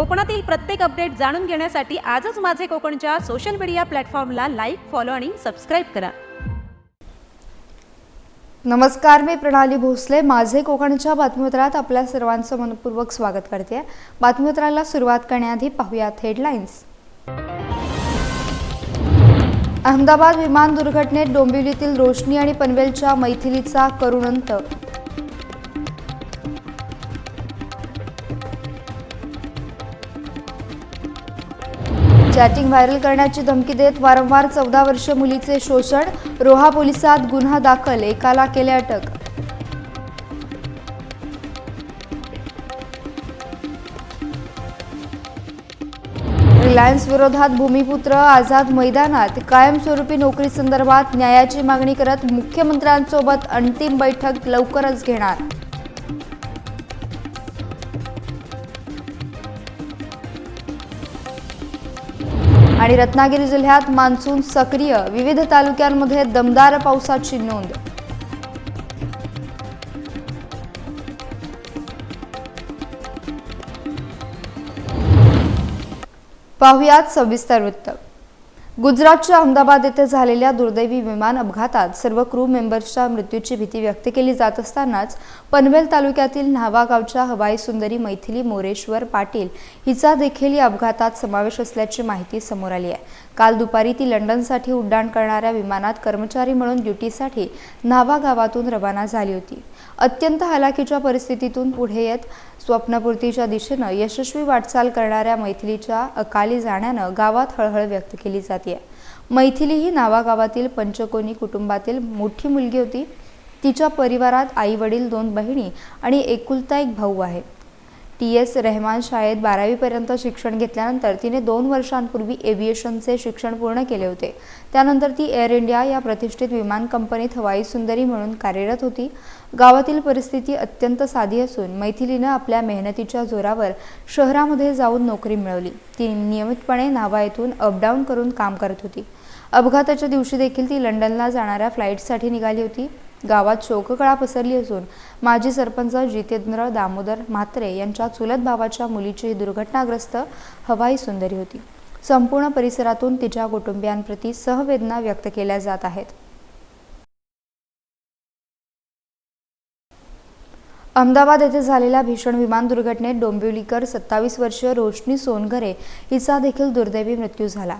कोकणातील प्रत्येक अपडेट जाणून घेण्यासाठी आजच माझे कोकणच्या सोशल मीडिया प्लॅटफॉर्मला लाईक फॉलो आणि सबस्क्राईब करा. नमस्कार मी प्रणाली भोसले. माझे कोकणच्या बातमीपत्रात आपल्या सर्वांचं मनपूर्वक स्वागत करते. बातमीपत्राला सुरुवात करण्याआधी पाहूयात हेडलाईन्स अहमदाबाद विमान दुर्घटनेत डोंबिवलीतील रोशनी आणि पनवेलच्या मैथिलीचा करुणंत चॅटिंग व्हायरल करण्याची धमकी देत वारंवार चौदा वर्ष मुलीचे शोषण रोहा पोलिसात गुन्हा दाखल एकाला केले अटक. रिलायन्स विरोधात भूमिपुत्र आझाद मैदानात कायमस्वरूपी नोकरी संदर्भात न्यायाची मागणी करत मुख्यमंत्र्यांसोबत अंतिम बैठक लवकरच घेणार. आणि रत्नागिरी जिल्ह्यात मान्सून सक्रिय. विविध तालुक्यांमध्ये दमदार पावसाची नोंद. पाहुयात सविस्तर वृत्त. गुजरातच्या अहमदाबाद येथे झालेल्या दुर्दैवी विमान अपघातात सर्व क्रू मेंबर्सच्या मृत्यूची भीती व्यक्त केली जात असतानाच पनवेल तालुक्यातील न्हावा गावच्या हवाई सुंदरी मैथिली मोरेश्वर पाटील हिचा देखील या अपघातात समावेश असल्याची माहिती समोर आली आहे. काल दुपारी ती लंडनसाठी उड्डाण करणाऱ्या विमानात कर्मचारी म्हणून ड्युटीसाठी न्हावा गावातून रवाना झाली होती. अत्यंत हलाखीच्या परिस्थितीतून पुढे येत स्वप्नपूर्तीच्या दिशेनं यशस्वी वाटचाल करणाऱ्या मैथिलीच्या अकाली जाण्यानं गावात हळहळ व्यक्त केली जाते मैथिली ही नावागावातील पंचकोनी कुटुंबातील मोठी मुलगी होती. तिच्या परिवारात आई वडील दोन बहिणी आणि एकुलता एक भाऊ आहे. टी एस रेहमान शाळेत बारावीपर्यंत शिक्षण घेतल्यानंतर तिने दोन वर्षांपूर्वी एव्हिएशनचे शिक्षण पूर्ण केले होते. त्यानंतर ती एअर इंडिया या प्रतिष्ठित विमान कंपनीत हवाई सुंदरी म्हणून कार्यरत होती. गावातील परिस्थिती अत्यंत साधी असून मैथिलीनं आपल्या मेहनतीच्या जोरावर शहरामध्ये जाऊन नोकरी मिळवली. ती नियमितपणे नावा येथून अपडाऊन करून काम करत होती. अपघाताच्या दिवशी देखील ती लंडनला जाणाऱ्या फ्लाईटसाठी निघाली होती. गावात शोककळा पसरली असून माजी सरपंच जितेंद्र दामोदर म्हात्रे यांच्या चुलत भावाच्या मुलीची ही दुर्घटनाग्रस्त हवाई सुंदरी होती. संपूर्ण परिसरातून तिच्या कुटुंबियांप्रती सहवेदना व्यक्त केल्या जात आहेत. अहमदाबाद येथे झालेल्या भीषण विमान दुर्घटनेत डोंबिवलीकर सत्तावीस वर्षीय रोशनी सोनघरे हिचा देखील दुर्दैवी मृत्यू झाला.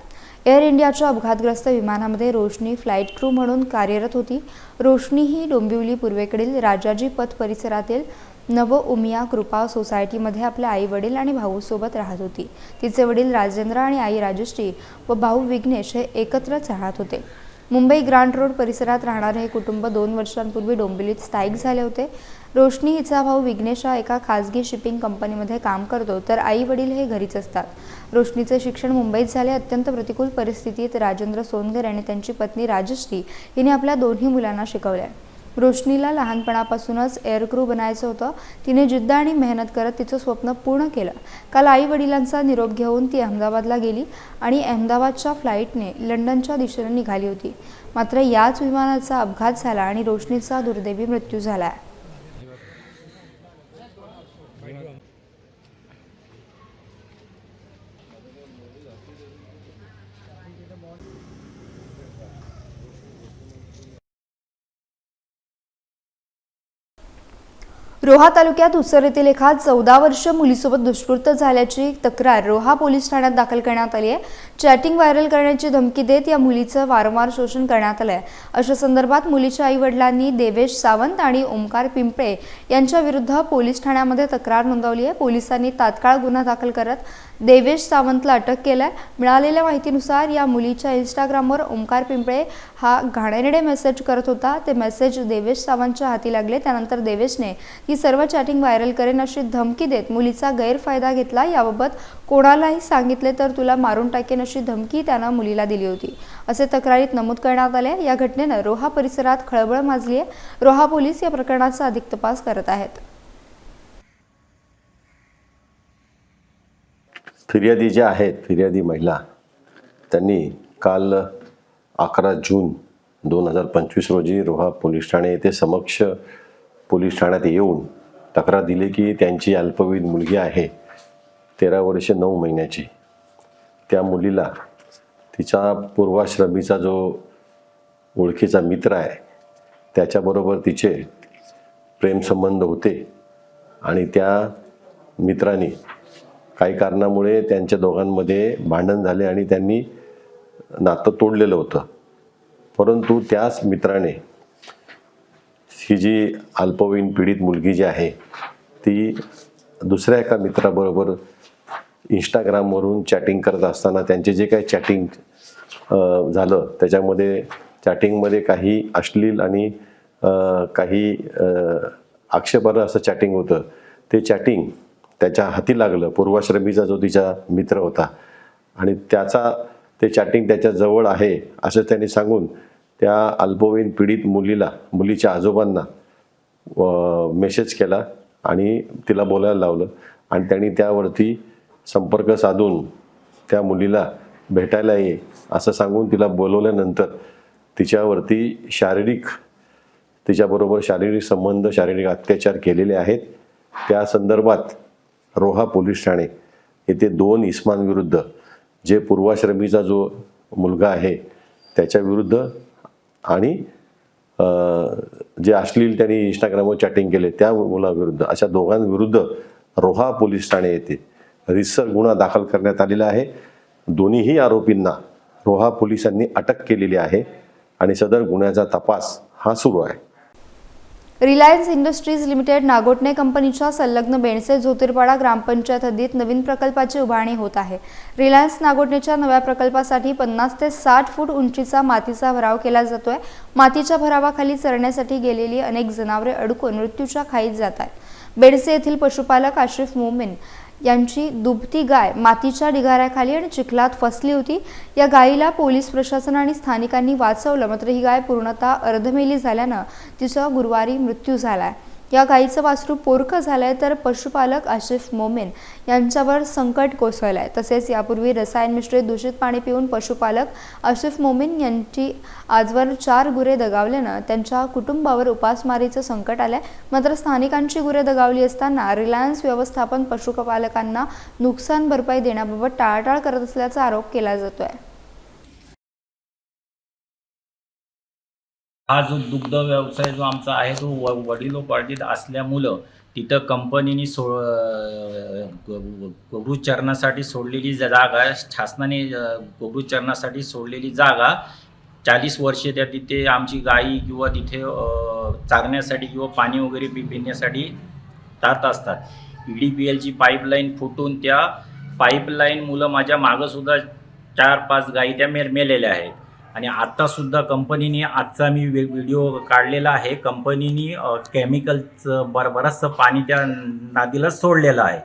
एअर इंडियाच्या अपघातग्रस्त विमानामध्ये रोशनी फ्लाईट क्रू म्हणून कार्यरत होती. रोशनी ही डोंबिवली पूर्वेकडील राजाजी पथ परिसरातील नव उमिया कृपा सोसायटीमध्ये आपल्या आई वडील आणि भाऊसोबत राहत होती. तिचे वडील राजेंद्र आणि आई राजश्री व भाऊ विघ्नेश हे एकत्रच राहत होते. मुंबई ग्रांट रोड परिसरात राहणारे हे कुटुंब दोन वर्षांपूर्वी डोंबिवलीत स्थायिक झाले होते. रोशनी हिचा भाऊ विघ्नेश हा एका खाजगी शिपिंग कंपनीमध्ये काम करतो तर आई वडील हे घरीच असतात. रोशनीचे शिक्षण मुंबईत झाले अत्यंत प्रतिकूल परिस्थितीत राजेंद्र सोनगर आणि त्यांची पत्नी राजश्री हिने आपल्या दोन्ही मुलांना शिकवल्या. रोशनीला लहानपणापासूनच एअरक्रू बनायचं होतं. तिने जिद्द आणि मेहनत करत तिचं स्वप्न पूर्ण केलं. काल आई वडिलांचा निरोप घेऊन ती अहमदाबादला गेली आणि अहमदाबादच्या फ्लाईटने लंडनच्या दिशेने निघाली होती. मात्र याच विमानाचा अपघात झाला आणि रोशनीचा दुर्दैवी मृत्यू झाला रोहा तालुक्यात उसर येथील एका चौदा वर्ष मुलीसोबत दुष्कृत्य झाल्याची तक्रार रोहा पोलीस ठाण्यात दाखल करण्यात आली आहे. चॅटिंग व्हायरल करण्याची धमकी देत या मुलीचं वारंवार शोषण करण्यात आलं आहे अशा संदर्भात मुलीच्या आईवडिलांनी देवेश सावंत आणि ओमकार पिंपळे यांच्या विरुद्ध पोलीस ठाण्यामध्ये तक्रार नोंदवली आहे. पोलिसांनी तात्काळ गुन्हा दाखल करत देवेश सावंतला अटक केलाय. मिळालेल्या माहितीनुसार या मुलीच्या इंस्टाग्रामवर ओमकार पिंपळे हा घाणेरडे मेसेज करत होता. ते मेसेज देवेश सावंतच्या हाती लागले. त्यानंतर देवेशने ही सर्व चॅटिंग व्हायरल करेन अशी धमकी देत मुलीचा गैरफायदा घेतला. याबाबत कोणालाही सांगितले तर तुला मारून टाकेन अशी धमकी त्यानं मुलीला दिली होती. असे तक्रारीत नमूद करण्यात आले. या घटनेनं रोहा परिसरात खळबळ माजली आहे. रोहा पोलीस या प्रकरणाचा अधिक तपास करत आहेत. फिर्यादी ज्या आहेत फिर्यादी महिला त्यांनी काल अकरा जून दोन हजार पंचवीस रोजी रोहा पोलीस ठाणे येथे समक्ष पोलीस ठाण्यात येऊन तक्रार दिली की त्यांची अल्पवयीन मुलगी आहे तेरा वर्षे नऊ महिन्याची. त्या मुलीला तिचा पूर्वाश्रमीचा जो ओळखीचा मित्र आहे त्याच्याबरोबर तिचे प्रेमसंबंध होते आणि त्या मित्राने काही कारणामुळे त्यांच्या दोघांमध्ये भांडण झाले आणि त्यांनी नातं तोडलेलं होतं. परंतु त्याच मित्राने ही जी अल्पवयीन पीडित मुलगी जी आहे ती दुसऱ्या एका मित्राबरोबर इंस्टाग्रामवरून चॅटिंग करत असताना त्यांचे जे काही चॅटिंग झालं त्याच्यामध्ये चॅटिंगमध्ये काही अश्लील आणि काही अ, आक्षेपार्ह असं चॅटिंग होतं. ते चॅटिंग त्याच्या हाती लागलं. पूर्वाश्रमीचा जो तिचा मित्र होता आणि त्याचा ते चॅटिंग त्याच्याजवळ आहे असं त्यांनी सांगून त्या अल्पवयीन पीडित मुलीला मुलीच्या आजोबांना मेसेज केला आणि तिला बोलायला लावलं. आणि त्यांनी त्यावरती संपर्क साधून त्या मुलीला भेटायला ये असं सांगून तिला बोलवल्यानंतर तिच्यावरती शारीरिक तिच्याबरोबर शारीरिक संबंध शारीरिक अत्याचार केलेले आहेत. त्या संदर्भात रोहा पोलीस ठाणे येथे दोन इस्मांविरुद्ध जे पूर्वाश्रमीचा जो मुलगा आहे त्याच्याविरुद्ध आणि जे अश्लील त्यांनी इंस्टाग्रामवर चॅटिंग केले त्या मुलाविरुद्ध अशा दोघांविरुद्ध रोहा पोलीस ठाणे येथे रिसर गुन्हा दाखल करण्यात आलेला आहे. दोन्हीही आरोपींना रोहा पोलिसांनी अटक केलेली आहे आणि सदर गुन्ह्याचा तपास हा सुरू आहे. रिलायन्स इंडस्ट्रीज लिमिटेड नागोटणे कंपनीच्या संलग्न बेणसे ज्योतिर्पाडा ग्रामपंचायत हद्दीत नवीन प्रकल्पाची उभारणी होत आहे. रिलायन्स नागोटणेच्या नव्या प्रकल्पासाठी पन्नास ते साठ फूट उंचीचा मातीचा भराव केला जातोय. मातीच्या भरावाखाली चरण्यासाठी गेलेली अनेक जनावरे अडकून मृत्यूच्या खाईत जात आहेत. बेडसे येथील पशुपालक आशिफ मोमिन यांची दुभती गाय मातीच्या ढिगाऱ्याखाली आणि चिखलात फसली होती. या गायीला पोलीस प्रशासन आणि स्थानिकांनी वाचवलं मात्र ही गाय पूर्णतः अर्धमेली झाल्यानं तिचा गुरुवारी मृत्यू झालाय. या गाईचं वासरू पोरकं झालंय तर पशुपालक आशिफ मोमेन यांच्यावर संकट कोसळलंय. तसेच यापूर्वी रसायन मिश्रित दूषित पाणी पिऊन पशुपालक आशिफ मोमेन यांची आजवर चार गुरे दगावल्यानं त्यांच्या कुटुंबावर उपासमारीचं संकट आलंय. मात्र स्थानिकांची गुरे दगावली असताना रिलायन्स व्यवस्थापन पशुपालकांना नुकसान भरपाई देण्याबाबत टाळाटाळ करत असल्याचा आरोप केला जातोय. हा जो दुग्ध व्यवसाय जो आमचा आहे तो व वडिलोपार्जित असल्यामुळं तिथं कंपनीने सो गोरुचरणासाठी सोडलेली जागा शासनाने गोरुचरणासाठी सोडलेली जागा चाळीस वर्षे त्या तिथे आमची गाई किंवा तिथे चारण्यासाठी किंवा पाणी वगैरे पि पिण्यासाठी जात असतात. ई डी पी एलची पाईपलाईन फुटून त्या पाईपलाईन मुलं माझ्या मागंसुद्धा चार पाच गाई त्या मेर मेलेल्या आहेत. आणि आत्तासुद्धा कंपनीने आजचा मी वे व्हिडिओ काढलेला आहे. कंपनीने केमिकलचं बर बरंचसं पाणी त्या नादीला सोडलेलं आहे.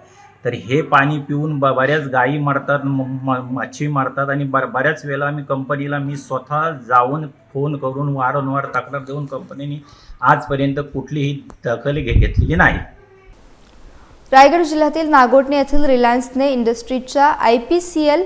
तर हे पाणी पिऊन ब बऱ्याच गायी मरतात म- मच्छी मरतात आणि बर बऱ्याच वेळेला मी कंपनीला मी स्वतः जाऊन फोन करून वारंवार तक्रार देऊन कंपनीने आजपर्यंत कुठलीही दखल घे घेतलेली नाही. रायगड जिल्ह्यातील नागोटणे येथील रिलायन्सने इंडस्ट्रीजच्या आय पी सी एल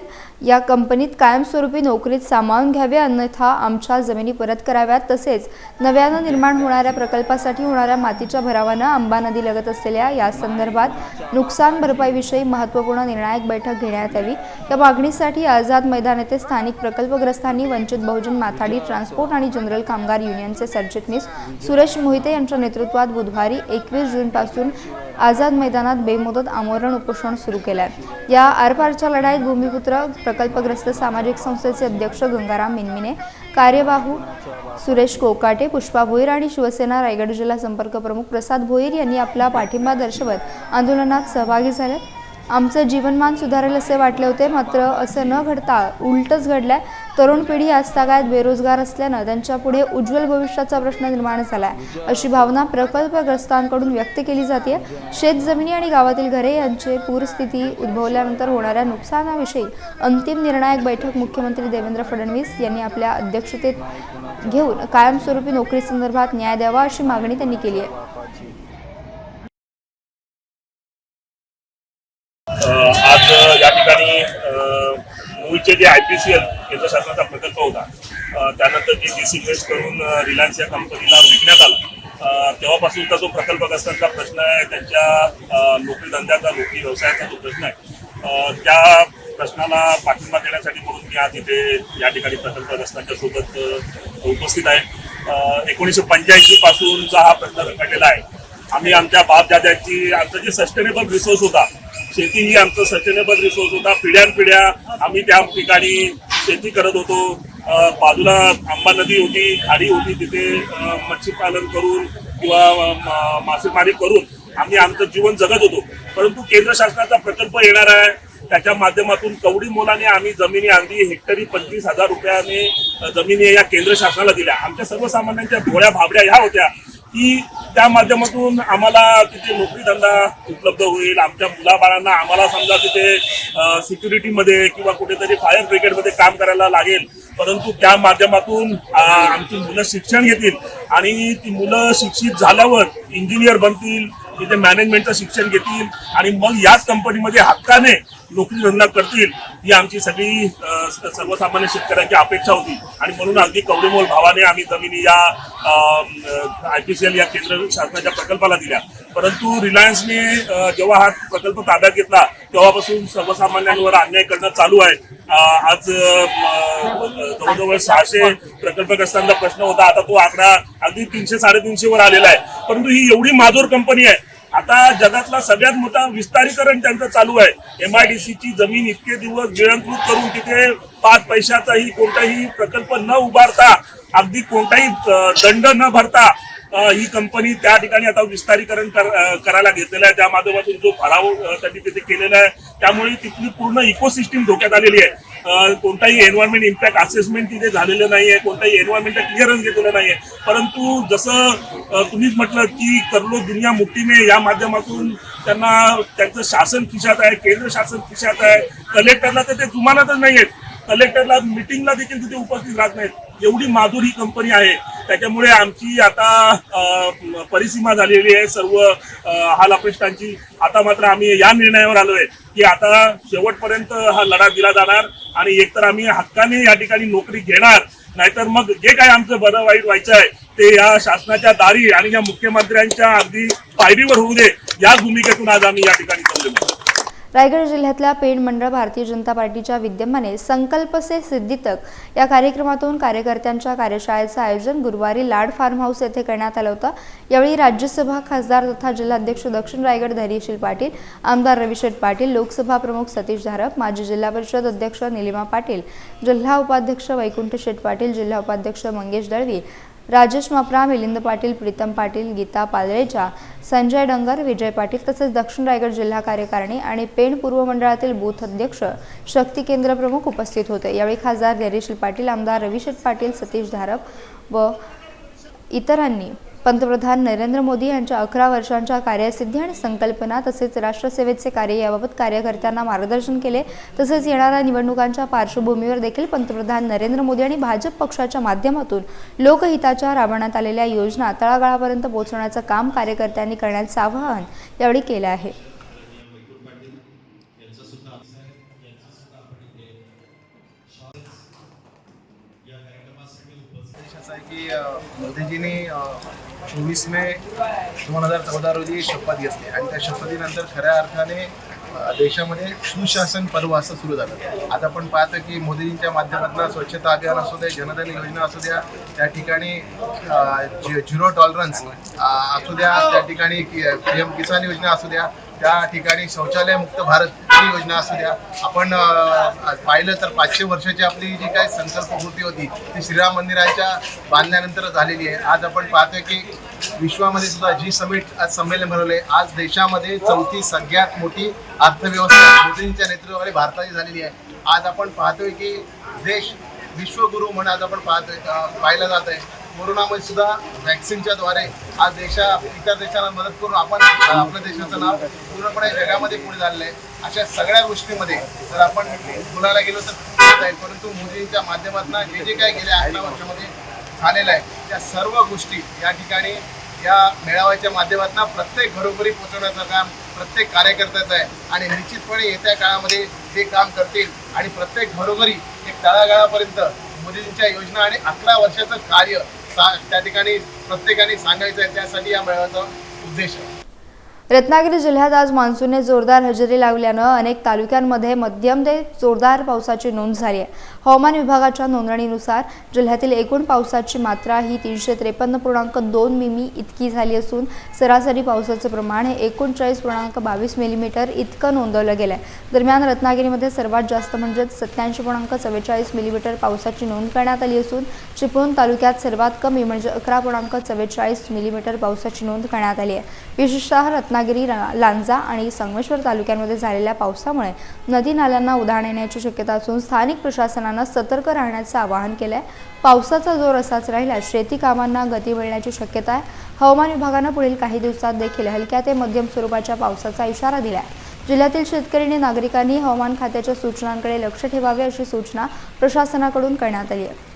या कंपनीत कायमस्वरूपी नोकरीत सामावून घ्यावे अन्यथा आमच्या जमिनी परत कराव्यात. तसेच नव्यानं निर्माण होणाऱ्या प्रकल्पासाठी होणाऱ्या मातीच्या भरावानं अंबा नदी लगत असलेल्या या संदर्भात नुकसान भरपाईविषयी महत्त्वपूर्ण निर्णायक बैठक घेण्यात यावी. या मागणीसाठी आझाद मैदान येथे स्थानिक प्रकल्पग्रस्तांनी वंचित बहुजन माथाडी ट्रान्सपोर्ट आणि जनरल कामगार युनियनचे सरचिटणीस सुरेश मोहिते यांच्या नेतृत्वात बुधवारी एकवीस जूनपासून आझाद मैदानात बेमुदत आमरण उपोषण सुरू केलं आहे या आरपारच्या लढाईत भूमिपुत्र प्रकल्पग्रस्त सामाजिक संस्थेचे अध्यक्ष गंगाराम मिनमिने कार्यवाहू सुरेश कोकाटे पुष्पा भोईर आणि शिवसेना रायगड जिल्हा संपर्क प्रमुख प्रसाद भोईर यांनी आपला पाठिंबा दर्शवत आंदोलनात सहभागी झाले. आमचं जीवनमान सुधारेल असे वाटले होते मात्र असं न घडता उलटच घडलंय. तरुण पिढी आजतागायत बेरोजगार असल्यानं त्यांच्या पुढे उज्ज्वल भविष्याचा प्रश्न निर्माण झाला आहे अशी भावना प्रकल्पग्रस्तांकडून व्यक्त केली जाते. शेत जमिनी आणि गावातील घरे यांचे पूरस्थिती उद्भवल्यानंतर होणाऱ्या नुकसानाविषयी अंतिम निर्णायक बैठक मुख्यमंत्री देवेंद्र फडणवीस यांनी आपल्या अध्यक्षतेत घेऊन कायमस्वरूपी नोकरी संदर्भात न्याय द्यावा अशी मागणी त्यांनी केली आहे. आज या ठिकाणी अ, जे आय पी सी एल केंद्र शासनाचा प्रकल्प होता. त्यानंतर जे डिसइन्व्हेस्ट करून रिलायन्स या कंपनीला विकण्यात आला. तेव्हापासूनचा जो प्रकल्पग्रस्तांचा प्रश्न आहे त्यांच्या नोकरीधंद्याचा नोकरी धंद्याचा नोकरी व्यवसायाचा जो प्रश्न आहे त्या प्रश्नाला पाठिंबा देण्यासाठी म्हणून मी आज इथे या ठिकाणी प्रकल्पग्रस्तांच्या सोबत उपस्थित आहे. एकोणीसशे पंच्याऐंशी पासूनचा हा प्रश्न रखडलेला आहे. आम्ही आमच्या बापदाद्यांची आमचं जे सस्टेनेबल रिसोर्स होता शेती ही आमचं सस्टेनेबल रिसोर्स होता. पिढ्यानपिढ्या आम्ही त्या ठिकाणी शेती करत होतो. बाजूला आंबा नदी होती खाडी होती तिथे मच्छीपालन करून किंवा मासेमारी करून आम्ही आमचं जीवन जगत होतो. परंतु केंद्र शासनाचा प्रकल्प येणार आहे. त्याच्या माध्यमातून कवडी मोलाने आम्ही जमिनी अगदी हेक्टरी पंचवीस हजार रुपयाने जमिनी या केंद्र शासनाला दिल्या. आमच्या सर्वसामान्यांच्या भोळ्या भाबड्या ह्या होत्या. की त्या माध्यमातून आम्हाला तिथे नोकरी धंदा उपलब्ध होईल. आमच्या मुलाबाळांना आम्हाला समजा तिथे सिक्युरिटीमध्ये किंवा कुठेतरी फायर ब्रिगेडमध्ये काम करायला लागेल. परंतु त्या माध्यमातून आमची मुलं शिक्षण घेतील आणि ती मुलं शिक्षित झाल्यावर इंजिनियर बनतील तिथे मॅनेजमेंटचं शिक्षण घेतील आणि मग याच कंपनीमध्ये हक्काने नोकरी धंदा करतील ही आमची सगळी सर्वसामान्य शेतकऱ्यांची अपेक्षा होती. आणि म्हणून अगदी कवडेमोल भावाने आम्ही जमिनी या आय पी सी एल या केंद्र शासनाच्या प्रकल्पाला दिल्या. परंतु रिलायन्सने जेव्हा हा प्रकल्प ताब्यात घेतला तेव्हापासून सर्वसामान्यांवर अन्याय करणं चालू आहे. आज जवळजवळ सहाशे प्रकल्पग्रस्तांचा प्रश्न होता. आता तो आकडा अगदी तीनशे साडेतीनशे वर आलेला आहे. परंतु ही एवढी माजोर कंपनी आहे आता जगातला सगळ्यात मोठा विस्तारीकरण त्यांचं चालू आहे. एम आय डी ची जमीन इतके दिवस गिळंकृत करून तिथे पाच पैशाचाही कोणताही प्रकल्प न उभारता अगदी कोणताही दंड न भरता ही कंपनी त्या ठिकाणी आता विस्तारीकरण करायला घेतलेलं आहे. त्या माध्यमातून जो भराव त्यांनी तिथे केलेला आहे. त्यामुळे तिथली पूर्ण इकोसिस्टीम धोक्यात आलेली आहे. कोणताही एन्व्हायरमेंट इम्पॅक्ट असेसमेंट तिथे झालेलं नाहीये कोणताही एन्व्हायरमेंटचा क्लिअरन्स घेतलेलं नाहीये. परंतु जसं तुम्हीच म्हटलं की करलो दुनिया मुठीने या माध्यमातून त्यांना त्यांचं शासन खिशात आहे केंद्र शासन खिशात आहे. कलेक्टरला तर ते जुमानतच नाहीयेत. कलेक्टरला मिटिंगला देखील तिथे उपस्थित राहत नाहीत. एवढी माधुर ही कंपनी आहे. त्याच्यामुळे आमची आता परिसीमा झालेली आहे सर्व हाल अपेष्टांची आता मात्र आम्ही या निर्णयावर आलोय की आता शेवटपर्यंत हा लढा दिला जाणार आणि एकतर आम्ही हक्काने या ठिकाणी नोकरी घेणार नाहीतर मग जे काय आमचं बरं वाईट व्हायचं आहे ते या शासनाच्या दारी आणि या मुख्यमंत्र्यांच्या अगदी पायरीवर होऊ दे या भूमिकेतून आज आम्ही या ठिकाणी थांबलेलो रायगड जिल्ह्यातल्या पेण मंडळ भारतीय जनता पार्टीच्या विद्यमाने संकल्प से सिद्धितक या कार्यक्रमातून कार्यकर्त्यांच्या कार्यशाळेचं आयोजन गुरुवारी लाड फार्म हाऊस येथे करण्यात आलं होतं. यावेळी राज्यसभा खासदार तथा जिल्हाध्यक्ष दक्षिण रायगड धैर्यशील पाटील आमदार रविशेठ पाटील लोकसभा प्रमुख सतीश धारप माजी जिल्हा परिषद अध्यक्ष निलिमा पाटील जिल्हा उपाध्यक्ष वैकुंठ शेठ पाटील जिल्हा उपाध्यक्ष मंगेश दळवी राजेश मपरा मिलिंद पाटील प्रीतम पाटील गीता पालरेचा संजय डंगर विजय पाटील तसेच दक्षिण रायगड जिल्हा कार्यकारिणी आणि पेण पूर्व मंडळातील बूथ अध्यक्ष शक्ती केंद्र प्रमुख उपस्थित होते. यावेळी खासदार धैर्यशील पाटील आमदार रविशेठ पाटील सतीश धारप व इतरांनी पंतप्रधान नरेंद्र मोदी यांच्या अकरा वर्षांच्या कार्यसिद्धी आणि संकल्पना तसेच राष्ट्रसेवेचे कार्य याबाबत कार्यकर्त्यांना मार्गदर्शन केले. तसेच येणाऱ्या निवडणुकांच्या पार्श्वभूमीवर देखील पंतप्रधान नरेंद्र मोदी आणि भाजप पक्षाच्या माध्यमातून लोकहिताच्या राबवण्यात आलेल्या योजना तळागाळापर्यंत पोहोचवण्याचं काम कार्यकर्त्यांनी करण्याचं आवाहन यावेळी केलं आहे. की मोदीजींनी चोवीस मे दोन हजार चौदा रोजी शपथ घेतली. आणि त्या शपथीनंतर खऱ्या अर्थाने देशामध्ये सुशासन पर्व असं सुरू झालं. आज आपण पाहतो की मोदीजींच्या माध्यमातून स्वच्छता अभियान असू दे जनधन योजना असू द्या त्या ठिकाणी झि- झिरो टॉलरन्स असू द्या त्या ठिकाणी पी एम किसान योजना असू द्या त्या ठिकाणी शौचालय मुक्त भारत ही योजना असू द्या. आपण पाहिलं तर पाचशे वर्षाची आपली जी काही संकल्प होती ती श्रीराम मंदिराच्या बांधल्यानंतर झालेली आहे. आज आपण पाहतोय की विश्वामध्ये सुद्धा जी समिट आज संमेलन भरवले आज देशामध्ये चौथी सगळ्यात मोठी अर्थव्यवस्था मोदींच्या नेतृत्वाखाली भारताची झालेली आहे. आज आपण पाहतोय की देश विश्वगुरु म्हणून आज आपण पाहतोय पाहिलं जात आहे कोरोनामध्ये सुद्धा व्हॅक्सिनच्या द्वारे आज देशा इतर देशाला मदत करून आपण आपल्या देशाचं नाव पूर्णपणे जगामध्ये पुढे झालेलं आहे अशा सगळ्या गोष्टीमध्ये जर आपण बोलायला गेलो तर जाईल परंतु मोदींच्या माध्यमातून जे जे काही गेल्या अठरा वर्षामध्ये झालेलं आहे त्या सर्व गोष्टी या ठिकाणी या मेळाव्याच्या माध्यमातून प्रत्येक घरोघरी पोहोचवण्याचं काम प्रत्येक कार्यकर्त्याचं आहे. आणि निश्चितपणे येत्या काळामध्ये ते काम करतील. आणि प्रत्येक घरोघरी एक तळागाळापर्यंत मोदींच्या योजना आणि अकरा वर्षाचं कार्य त्या ठिकाणी प्रत्येकाने सांगायचं आहे त्यासाठी या मेळाव्याचा उद्देश आहे. रत्नागिरी जिल्ह्यात आज मान्सूनने जोरदार हजेरी लावल्यानं अनेक तालुक्यांमध्ये मध्यम ते जोरदार पावसाची नोंद झाली आहे. हवामान विभागाच्या नोंदणीनुसार जिल्ह्यातील एकूण पावसाची मात्रा ही तीनशे त्रेपन्न पूर्णांक दोन मिमी इतकी झाली असून सरासरी पावसाचं प्रमाण हे एकोणचाळीस पूर्णांक बावीस मिलीमीटर इतकं नोंदवलं गेलं आहे. दरम्यान रत्नागिरीमध्ये सर्वात जास्त म्हणजेच सत्याऐंशी पूर्णांक चव्वेचाळीस मिलीमीटर पावसाची नोंद करण्यात आली असून चिपळूण तालुक्यात सर्वात कमी म्हणजे अकरा पूर्णांक चव्वेचाळीस मिलीमीटर पावसाची नोंद करण्यात आली आहे. विशेषतः रत्नागिरी लांजा आणि संगमेश्वर तालुक्यांमध्ये झालेल्या पावसामुळे नदी नाल्यांना उधाण येण्याची शक्यता असून स्थानिक प्रशासनानं सतर्क राहण्याचं आवाहन केलं आहे पावसाचा जोर असाच राहिल्यास शेती कामांना गती मिळण्याची शक्यता आहे. हवामान विभागानं पुढील काही दिवसात देखील हलक्या ते मध्यम स्वरूपाच्या पावसाचा इशारा दिला आहे जिल्ह्यातील शेतकरी आणि नागरिकांनी हवामान खात्याच्या सूचनांकडे लक्ष ठेवावे अशी सूचना प्रशासनाकडून करण्यात आली आहे.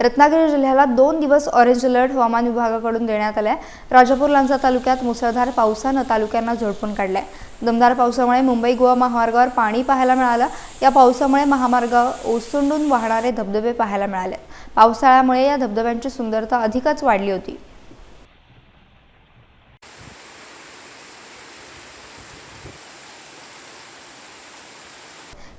रत्नागिरी जिल्ह्याला दोन दिवस ऑरेंज अलर्ट हवामान विभागाकडून देण्यात आलाय. राजापूर लांजा तालुक्यात मुसळधार पावसानं तालुक्यांना झोडपून काढलाय. दमदार पावसामुळे मुंबई गोवा महामार्गावर पाणी पाहायला मिळालं. या पावसामुळे महामार्ग ओसंडून वाहणारे धबधबे पाहायला मिळाले. पावसाळ्यामुळे या धबधब्यांची सुंदरता अधिकच वाढली होती.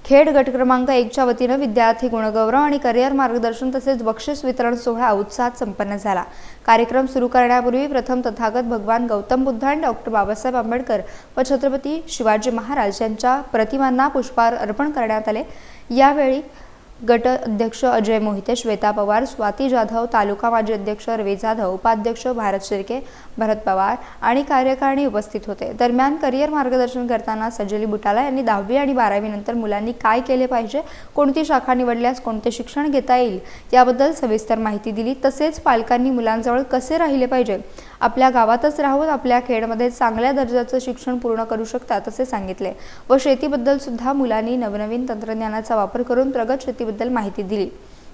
खेड गट क्रमांक एकच्या वतीनं विद्यार्थी गुणगौरव आणि करिअर मार्गदर्शन तसेच बक्षीस वितरण सोहळा उत्साहात संपन्न झाला. कार्यक्रम सुरू करण्यापूर्वी प्रथम तथागत भगवान गौतम बुद्ध आणि डॉक्टर बाबासाहेब आंबेडकर व छत्रपती शिवाजी महाराज यांच्या प्रतिमांना पुष्पहार अर्पण करण्यात आले. यावेळी गट अध्यक्ष अजय मोहिते श्वेता पवार स्वाती जाधव तालुका माजी अध्यक्ष रवी जाधव उपाध्यक्ष भारत शिर्के भरत पवार आणि कार्यकारिणी उपस्थित होते. दरम्यान करिअर मार्गदर्शन करताना सजली बुटाला यांनी दहावी आणि बारावी नंतर मुलांनी काय केले पाहिजे कोणती शाखा निवडल्यास कोणते शिक्षण घेता येईल याबद्दल सविस्तर माहिती दिली. तसेच पालकांनी मुलांजवळ कसे राहिले पाहिजे आपल्या गावातच राहून आपल्या खेडमध्ये चांगल्या दर्जाचं शिक्षण पूर्ण करू शकतात असे सांगितले व शेतीबद्दल सुद्धा मुलांनी नवनवीन तंत्रज्ञानाचा वापर करून प्रगत शेती परिस्थितीबद्दल माहिती दिली.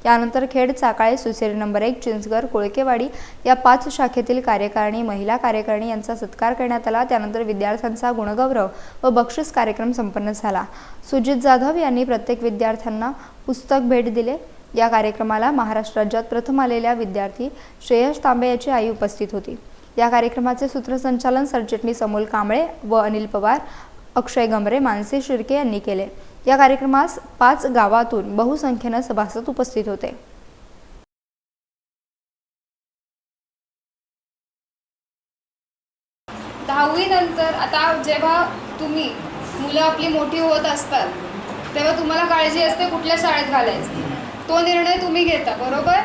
यानंतर खेड चाकाळे सुसेरी नंबर एक चिंचगर कोळकेवाडी या पाच शाखेतील कार्यकारिणी महिला कार्यकारिणी यांचा सत्कार करण्यात आला. त्यानंतर विद्यार्थ्यांचा गुणगौरव व बक्षीस कार्यक्रम संपन्न झाला. सुजित जाधव यांनी प्रत्येक विद्यार्थ्यांना पुस्तक भेट दिले. या कार्यक्रमाला महाराष्ट्र राज्यात प्रथम आलेल्या विद्यार्थी श्रेयश तांबे याची आई उपस्थित होती. या कार्यक्रमाचे सूत्रसंचालन सरचिटणीस अमोल कांबळे व अनिल पवार अक्षय गमरे मानसी शिर्के यांनी केले. या कार्यक्रमास पाच गावातून बहुसंख्येनं सभासद उपस्थित होते. दहावीनंतर आता जेव्हा तुम्ही मुलं आपली मोठी होत असतात तेव्हा तुम्हाला काळजी असते कुठल्या शाळेत घालायचं. तो निर्णय तुम्ही घेता बरोबर?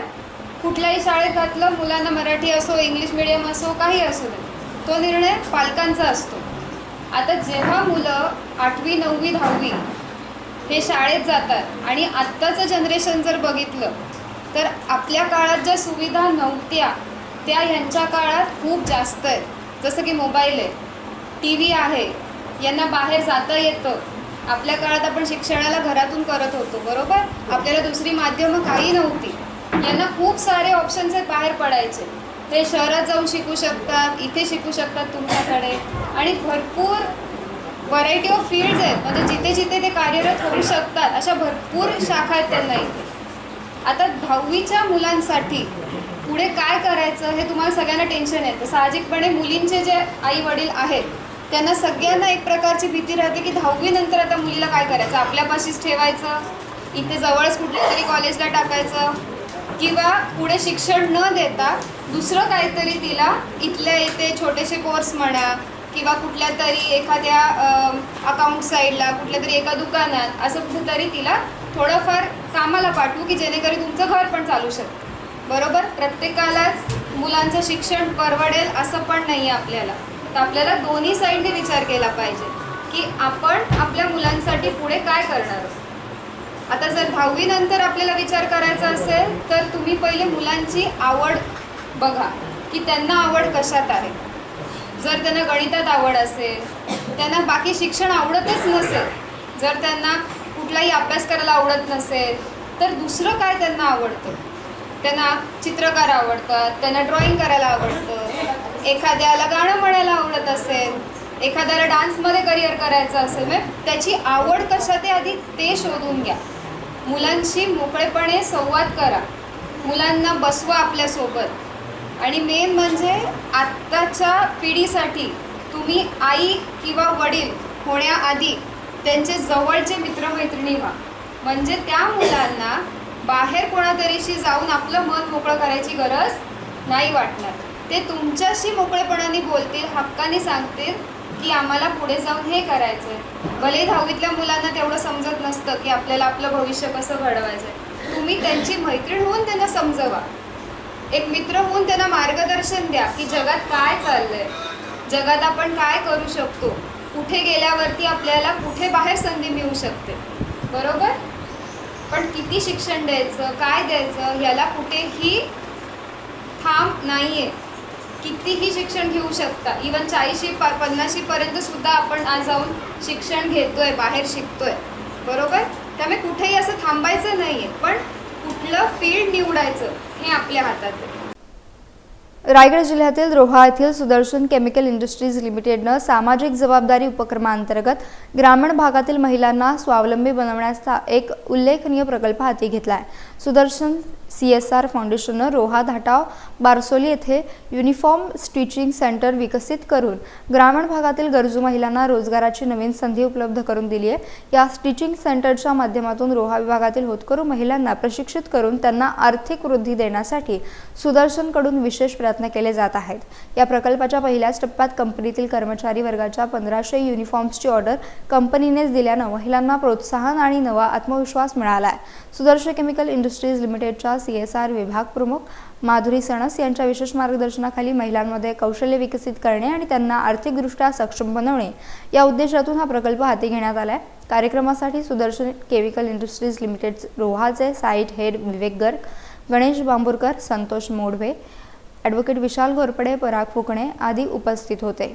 कुठल्याही शाळेत घातलं मुलांना मराठी असो इंग्लिश मिडियम असो काही असो दे तो निर्णय पालकांचा असतो. आता जेव्हा मुलं आठवी नववी दहावी हे शाळेत जातात. आणि आत्ताचं जनरेशन जर बघितलं तर आपल्या काळात ज्या सुविधा नव्हत्या त्या ह्यांच्या काळात खूप जास्त आहेत. जसं की मोबाईल आहे टी व्ही आहे यांना बाहेर जाता येतं. आपल्या काळात आपण शिक्षणाला घरातून करत होतो बरोबर? आपल्याला दुसरी माध्यमं काही नव्हती. यांना खूप सारे ऑप्शन्स आहेत बाहेर पडायचे. ते शहरात जाऊन शिकू शकतात इथे शिकू शकतात तुमच्याकडे. आणि भरपूर व्हरायटी ऑफ फील्ड्स आहेत. म्हणजे जिथे जिथे ते कार्यरत होऊ शकतात अशा भरपूर शाखा आहेत त्यांना इथे. आता दहावीच्या मुलांसाठी पुढे काय करायचं हे तुम्हाला सगळ्यांना टेन्शन येतं साहजिकपणे मुलींचे जे आई वडील आहेत त्यांना सगळ्यांना एक प्रकारची भीती राहते की दहावीनंतर आता मुलीला काय करायचं? आपल्यापाशीच ठेवायचं? इथे जवळच कुठल्या तरी कॉलेजला टाकायचं? किंवा पुढे शिक्षण न देता दुसरं काहीतरी तिला इथल्या इथे छोटेसे कोर्स म्हणा किंवा कुठल्या तरी एखाद्या अकाउंट साईडला कुठल्या तरी एका दुकानात असं कुठेतरी तिला थोडंफार कामाला पाठवू की जेणेकरून तुमचं घर पण चालू शकतं. बरोबर? प्रत्येकालाच मुलांचं शिक्षण परवडेल असं पण नाही आहे आपल्याला. तर आपल्याला दोन्ही साईडने विचार केला पाहिजे की आपण आपल्या मुलांसाठी पुढे काय करणार आहोत? आता जर दहावीनंतर आपल्याला विचार करायचा असेल तर तुम्ही पहिले मुलांची आवड बघा की त्यांना आवड कशात आहे. जर त्यांना गणितात आवड असेल त्यांना बाकी शिक्षण आवडतच नसेल जर त्यांना कुठलाही अभ्यास करायला आवडत नसेल तर दुसरं काय त्यांना आवडतं? त्यांना चित्रकार आवडतात त्यांना ड्रॉइंग करायला आवडतं. एखाद्याला गाणं म्हणायला आवडत असेल एखाद्याला डान्समध्ये करिअर करायचं असेल म्हणजे त्याची आवड कशा ते आधी? ते शोधून घ्या. मुलांशी मोकळेपणे संवाद करा. मुलांना बसवा आपल्यासोबत. आणि मेन म्हणजे आत्ताच्या पिढीसाठी तुम्ही आई किंवा वडील होण्याआधी त्यांचे जवळचे मित्रमैत्रिणी व्हा. म्हणजे त्या मुलांना बाहेर कोणातरीशी जाऊन आपलं मन मोकळं करायची गरज नाही वाटणार. ते तुमच्याशी मोकळेपणाने बोलतील हक्काने सांगतील की आम्हाला पुढे जाऊन हे करायचं आहे भले दहावीतल्या मुलांना तेवढं समजत नसतं की आपल्याला आपलं भविष्य कसं घडवायचं आहे तुम्ही त्यांची मैत्रीण होऊन त्यांना समजवा. एक मित्र होऊन त्यांना मार्गदर्शन द्या की जगात काय चाललंय. जगात आपण काय करू शकतो? कुठे गेल्यावरती आपल्याला कुठे बाहेर संधी मिळू शकते? बरोबर? पण किती शिक्षण द्यायचं काय द्यायचं याला कुठेही थांब नाहीये. कितीही शिक्षण घेऊ शकता. इवन चाळीशी प पन्नाशीपर्यंत सुद्धा आपण आज जाऊन शिक्षण घेतोय बाहेर शिकतोय. बरोबर? त्यामुळे कुठेही असं थांबायचं नाहीये. पण कुठलं फील्ड निवडायचं हे आपल्या हातात आहे. रायगड जिल्ह्यातील रोहा येथील सुदर्शन केमिकल इंडस्ट्रीज लिमिटेडनं सामाजिक जबाबदारी उपक्रमांतर्गत ग्रामीण भागातील महिलांना स्वावलंबी बनवण्याचा एक उल्लेखनीय प्रकल्प हाती घेतला आहे सुदर्शन सी एस आर फाउंडेशननं रोहा धाटाव बारसोली येथे युनिफॉर्म स्टिचिंग सेंटर विकसित करून ग्रामीण भागातील गरजू महिलांना रोजगाराची नवीन संधी उपलब्ध करून दिली आहे. या स्टिचिंग सेंटरच्या माध्यमातून रोहा विभागातील होतकरू महिलांना प्रशिक्षित करून त्यांना आर्थिक वृद्धी देण्यासाठी सुदर्शनकडून विशेष प्रयत्न केले जात आहेत. या प्रकल्पाच्या पहिल्याच टप्प्यात कंपनीतील कर्मचारी वर्गाच्या पंधराशे युनिफॉर्म्सची ऑर्डर कंपनीनेच दिल्यानं महिलांना प्रोत्साहन आणि नवा आत्मविश्वास मिळाला आहे. सुदर्शन केमिकल इंडस्ट्रीज लिमिटेडच्या सी एस आर विभाग प्रमुख माधुरी सणस यांच्या विशेष मार्गदर्शनाखाली महिलांमध्ये कौशल्य विकसित करणे आणि त्यांना आर्थिकदृष्ट्या सक्षम बनवणे या उद्देशातून हा प्रकल्प हाती घेण्यात आला आहे कार्यक्रमासाठी Sudarshan chemical industries limited रोहाचे site head Vivek Garg Ganesh Bamburkar Santosh Modve advocate Vishal Ghorpade Parag Phukane आदी उपस्थित होते.